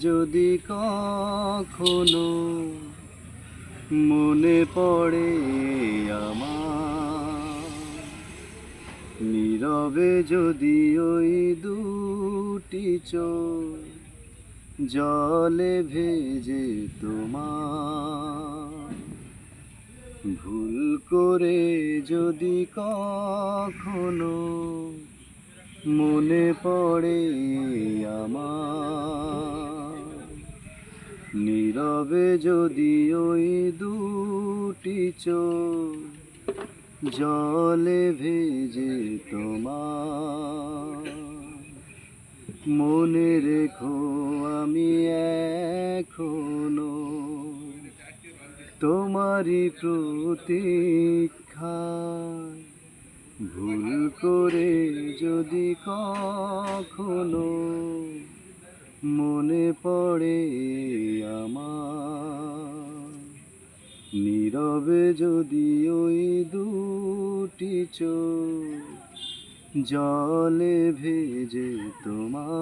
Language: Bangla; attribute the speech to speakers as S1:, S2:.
S1: যদি কখনো মনে পড়ে আমার, নীরবে যদি ওই দুটি চোখ জলে ভেজে তোমার, ভুল করে যদি কখনো মনে পড়ে আমার নীরবে যদি ওই দুটি চোখ জলে ভেজে তোমার। মনে রেখো আমি এখনও তোমারই প্রতীক্ষায় ভুল করে যদি কখনো মনে পড়ে আমার। নীরবে যদি ওই দুটি জলে ভেজে তোমার।